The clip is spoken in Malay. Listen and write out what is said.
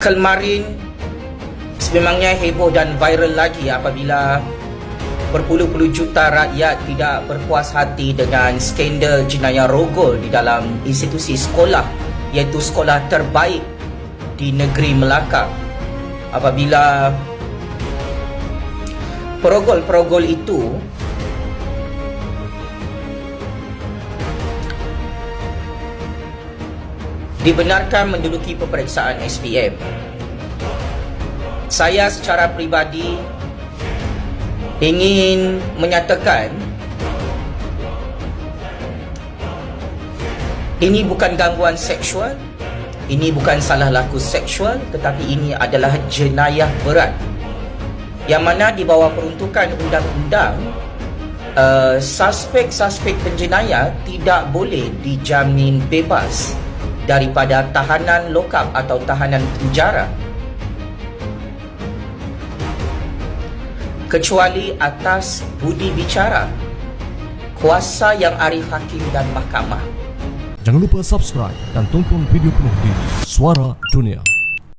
kemarin sememangnya heboh dan viral lagi apabila berpuluh-puluh juta rakyat tidak berpuas hati dengan skandal jenayah rogol di dalam institusi sekolah iaitu sekolah terbaik di negeri Melaka. Apabila perogol-perogol itu dibenarkan menduduki peperiksaan SPM. Saya secara peribadi ingin menyatakan ini bukan gangguan seksual, ini bukan salah laku seksual tetapi ini adalah jenayah berat yang mana di bawah peruntukan undang-undang uh, suspek-suspek penjenayah tidak boleh dijamin bebas daripada tahanan lokap atau tahanan penjara kecuali atas budi bicara kuasa yang arif hakim dan mahkamah Jangan lupa subscribe dan tonton video penuh di Suara Dunia.